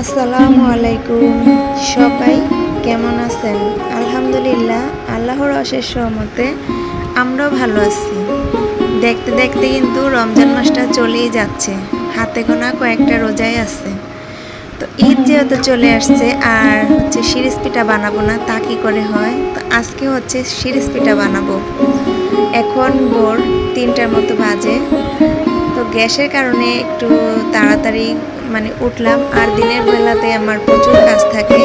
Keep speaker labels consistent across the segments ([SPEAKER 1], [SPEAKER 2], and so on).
[SPEAKER 1] আসসালামু আলাইকুম। সবাই কেমন আছেন? আলহামদুলিল্লাহ, আল্লাহর অশেষ সহমতে আমরাও ভালো আছি। দেখতে দেখতে কিন্তু রমজান মাসটা চলেই যাচ্ছে। হাতে গোনা কয়েকটা রোজাই আছে। তো ঈদ যেহেতু চলে আসছে, আর হচ্ছে শিরিষ পিঠা বানাবো না, তা কি করে হয়? তো আজকে হচ্ছে শিরিষ পিঠা বানাবো। এখন ভোর তিনটার মতো বাজে। তো গ্যাসের কারণে একটু তাড়াতাড়ি মানে উঠলাম, আর দিনের বেলাতে আমার প্রচুর কাজ থাকে,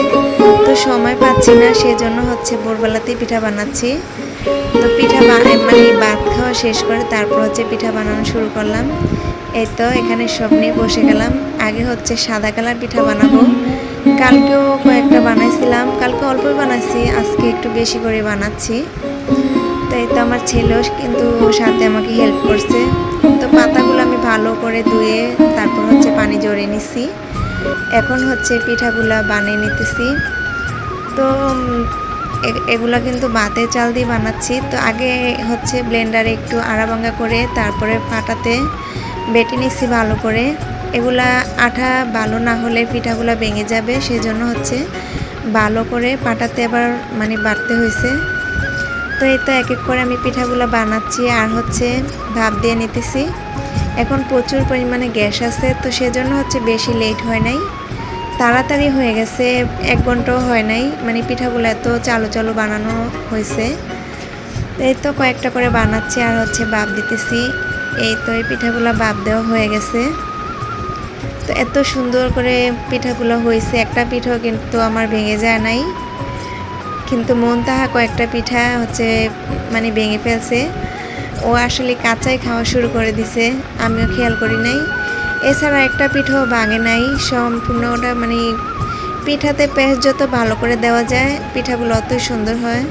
[SPEAKER 1] তো সময় পাচ্ছি না, সেজন্য হচ্ছে ভোরবেলাতেই পিঠা বানাচ্ছি। তো পিঠা বানাই মানে ভাত খাওয়া শেষ করে তারপর হচ্ছে পিঠা বানানো শুরু করলাম। এই তো এখানে সব নিয়ে বসে গেলাম। আগে হচ্ছে সাদা কালার পিঠা বানাবো। কালকেও কয়েকটা বানাইছিলাম, কালকে অল্প বানাইছি, আজকে একটু বেশি করে বানাচ্ছি। তো এই তো আমার ছেলেও কিন্তু সাথে আমাকে হেল্প করছে। তো পাতাগুলো ভালো করে ধুয়ে তারপর হচ্ছে পানি জড়িয়ে নিছি। এখন হচ্ছে পিঠাগুলা বানিয়ে নিতেছি। তো এগুলা কিন্তু বাতে চাল দিয়ে বানাচ্ছি। তো আগে হচ্ছে ব্লেন্ডারে একটু আড়াভাঙ্গা করে তারপরে পাটাতে বেটে নিচ্ছি ভালো করে। এগুলা আঠা ভালো না হলে পিঠাগুলা ভেঙে যাবে, সেজন্য হচ্ছে ভালো করে পাটাতে আবার মানে বাটতে হয়েছে। তো এই তো এক এক করে আমি পিঠাগুলো বানাচ্ছি আর হচ্ছে ভাপ দিয়ে নিতেছি। এখন প্রচুর পরিমাণে গ্যাস আছে, তো সেজন্য হচ্ছে বেশি লেট হয় নাই। তাড়াতাড়ি হয়ে গেছে, এক ঘন্টাও হয় নাই মানে পিঠাগুলো এত চালু চালু বানানো হয়েছে। এই তো কয়েকটা করে বানাচ্ছি আর হচ্ছে বাপ দিতেছি। এই তো এই পিঠাগুলো বাপ দেওয়া হয়ে গেছে। তো এত সুন্দর করে পিঠাগুলো হয়েছে, একটা পিঠাও কিন্তু আমার ভেঙে যায় নাই। কিন্তু মন তাহা কয়েকটা পিঠা হচ্ছে মানে ভেঙে ফেলছে। ও আসলে কাঁচাই খাওয়া শুরু করে দিছে, আমিও খেয়াল করি নাই। এছাড়া একটা পিঠাও ভাঙে নাই সম্পূর্ণ ওটা মানে পিঠাতে পেঁয়াজ যত ভালো করে দেওয়া যায়, পিঠাগুলো অতই সুন্দর হয়।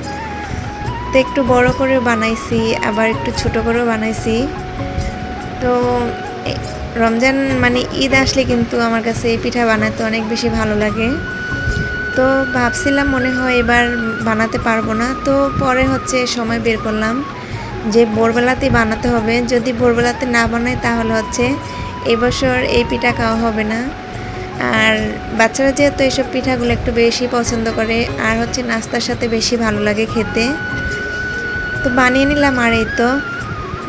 [SPEAKER 1] তো একটু বড় করে বানাইছি, আবার একটু ছোট করেও বানাইছি। তো রমজান মানে ঈদ আসলে কিন্তু আমার কাছে এই পিঠা বানাতে অনেক বেশি ভালো লাগে। তো ভাবছিলাম মনে হয় এবার বানাতে পারব না, তো পরে হচ্ছে সময় বের করলাম। যে ভোরবেলাতেই বানাতে হবে। যদি ভোরবেলাতে না বানাই তাহলে হচ্ছে এবছর এই পিঠা খাওয়া হবে না। আর বাচ্চারা যেহেতু এইসব পিঠাগুলো একটু বেশি পছন্দ করে, আর হচ্ছে নাস্তার সাথে বেশি ভালো লাগে খেতে। তো বানিয়ে নিলাম আর এই তো।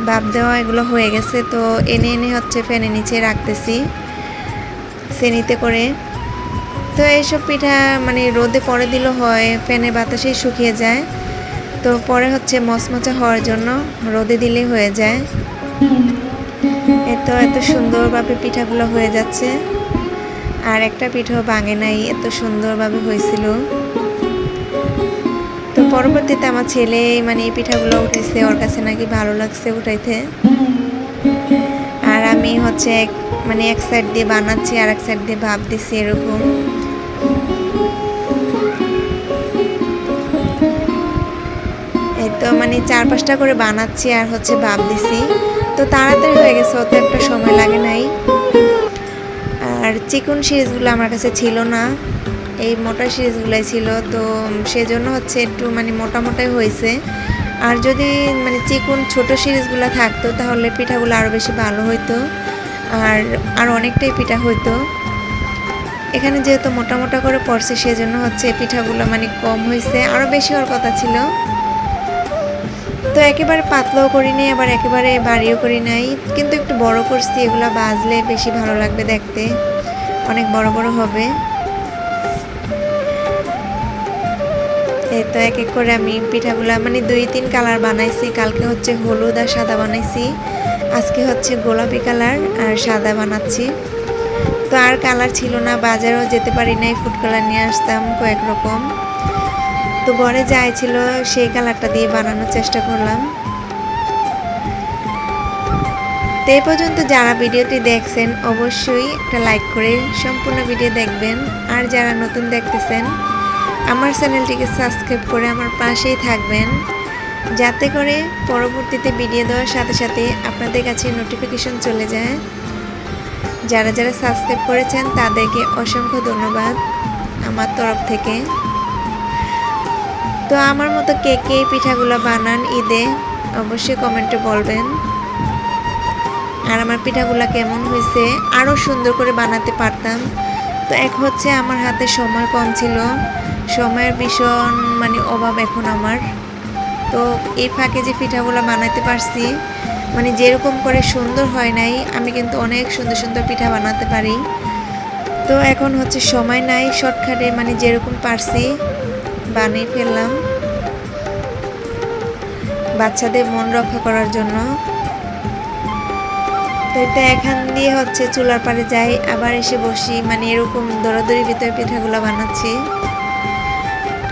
[SPEAKER 1] বাপ দেওয়া এগুলো হয়ে গেছে, তো এনে এনে হচ্ছে ফ্যানের নিচে রাখতেছি শ্রেণীতে করে। তো এইসব পিঠা মানে রোদে পরে দিলেও হয় ফ্যানে বাতাসেই শুকিয়ে যায়। তো পরে হচ্ছে মচমচা হওয়ার জন্য রোদে দিলেই হয়ে যায়। এত এত সুন্দরভাবে পিঠাগুলো হয়ে যাচ্ছে। আর একটা পিঠাও ভাঙে নাই, এত সুন্দরভাবে হয়েছিল। তো পরবর্তীতে আমার ছেলে মানে এই পিঠাগুলো উঠেছে, ওর কাছে নাকি ভালো লাগছে উঠাইতে। আর আমি হচ্ছে মানে এক সাইড দিয়ে বানাচ্ছি আর এক সাইড দিয়ে ভাব দিচ্ছি এরকম। মানে চার পাঁচটা করে বানাচ্ছি আর হচ্ছে ভাব দিছি। তো তাড়াতাড়ি হয়ে গেছে অত একটা সময় লাগে নাই। আর চিকন সিরিজগুলো আমার কাছে ছিল না। এই মোটা সিরিজগুলোই ছিল, তো সেজন্য হচ্ছে একটু মানে মোটা মোটাই হয়েছে। আর যদি মানে চিকন ছোট সিরিজগুলো থাকতো, তাহলে পিঠাগুলো আরও বেশি ভালো হইতো। আর আর অনেকটাই পিঠা হইতো। এখানে যেহেতু মোটা মোটা করে পড়ছে সেজন্য হচ্ছে পিঠাগুলো মানে কম হয়েছে আরও বেশি হওয়ার কথা ছিল। তো একেবারে পাতলাও করি নাই, আবার একেবারে বাড়িও করি নাই। কিন্তু একটু বড় করছি, এগুলো বাজলে বেশি ভালো লাগবে দেখতে। অনেক বড় বড় হবে। তো এক এক করে আমি পিঠাগুলা মানে দুই তিন কালার বানাইছি। কালকে হচ্ছে হলুদ আর সাদা বানাইছি। আজকে হচ্ছে গোলাপি কালার আর সাদা বানাচ্ছি। তো আর কালার ছিল না, বাজারেও যেতে পারি নাই, ফুড কালার নিয়ে আসতাম কয়েক রকম। তো বরে যাই ছিল, সেই কালারটা দিয়ে বানানোর চেষ্টা করলাম। তো এই পর্যন্ত যারা ভিডিওটি দেখছেন, অবশ্যই একটা লাইক করে সম্পূর্ণ ভিডিও দেখবেন। আর যারা নতুন দেখতেছেন, আমার চ্যানেলটিকে সাবস্ক্রাইব করে আমার পাশেই থাকবেন। যাতে করে পরবর্তীতে ভিডিও দেওয়ার সাথে সাথে আপনাদের কাছে নোটিফিকেশন চলে যায়। যারা যারা সাবস্ক্রাইব করেছেন, তাদেরকে অসংখ্য ধন্যবাদ আমার তরফ থেকে। তো আমার মতো কে কে পিঠাগুলো বানান ঈদে, অবশ্যই কমেন্টে বলবেন। আর আমার পিঠাগুলো কেমন হয়েছে আরও সুন্দর করে বানাতে পারতাম। তো এক হচ্ছে আমার হাতে সময় কম ছিল, সময়ের ভীষণ মানে অভাব এখন আমার। তো এই ফাঁকে যে পিঠাগুলো বানাতে পারছি মানে যেরকম করে সুন্দর হয় নাই, আমি কিন্তু অনেক সুন্দর সুন্দর পিঠা বানাতে পারি। তো এখন হচ্ছে সময় নাই, শর্টকাটে মানে যেরকম পারছি বানিয়ে ফেললাম। বাচ্চাদের মন রক্ষা করার জন্য। তো এটা এখান দিয়ে হচ্ছে চুলার পাড়ে যাই। আবার এসে বসি। মানে এরকম দৌড়াদৌড়ির ভিতরে পিঠাগুলো বানাচ্ছি।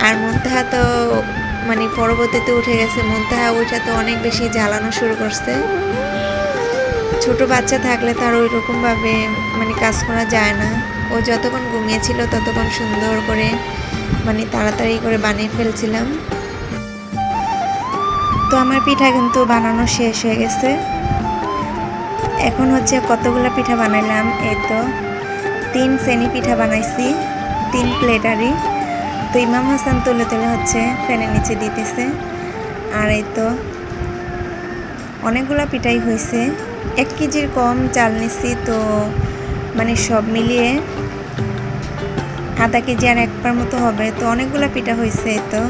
[SPEAKER 1] আর মুনতাহা তো মানে পরবর্তীতে উঠে গেছে। মুনতাহা ওইটা তো অনেক বেশি জ্বালানো শুরু করছে। ছোট বাচ্চা থাকলে তার ওই রকমভাবে মানে কাজ করা যায় না। ও যতক্ষণ ঘুমিয়েছিল ততক্ষণ সুন্দর করে মানে তাড়াতাড়ি করে বানিয়ে ফেলছিলাম। তো আমার পিঠা কিন্তু বানানো শেষ হয়ে গেছে। এখন হচ্ছে কতগুলো পিঠা বানাইলাম? এই তো, তিন শ্রেণি পিঠা বানাইছি, তিন প্লেটারই তো ইমাম হাসান তুলে তুলে হচ্ছে ফ্যানের নিচে দিতেছে। আর এই তো, অনেকগুলো পিঠাই হয়েছে এক কেজির কম চাল নিচ্ছি তো মানে সব মিলিয়ে আধা কেজি আর একবার মতো হবে, তো অনেকগুলো পিঠা হয়েছে তো।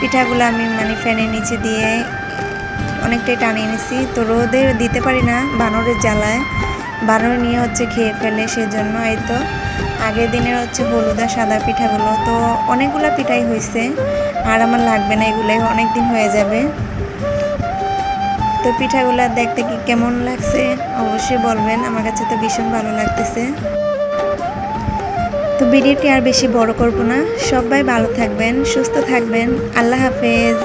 [SPEAKER 1] পিঠাগুলো আমি মানে ফ্যানের নিচে দিয়ে অনেকটাই টানিয়ে নিছি। তো রোদে দিতে পারি না বানরের জ্বালায়। বানর নিয়ে হচ্ছে খেয়ে ফেলে সেজন্য এই তো। আগের দিনের হচ্ছে হলুদা সাদা পিঠাগুলো, তো অনেকগুলো পিঠাই হয়েছে আর আমার লাগবে না এগুলো অনেক দিন হয়ে যাবে। তো পিঠাগুলো দেখতে কি কেমন লাগছে অবশ্যই বলবেন, আমার কাছে তো ভীষণ ভালো লাগতেছে। তো ভিডিওটি আর বেশি বড় করব না। সবাই ভালো থাকবেন সুস্থ থাকবেন। আল্লাহ হাফেজ।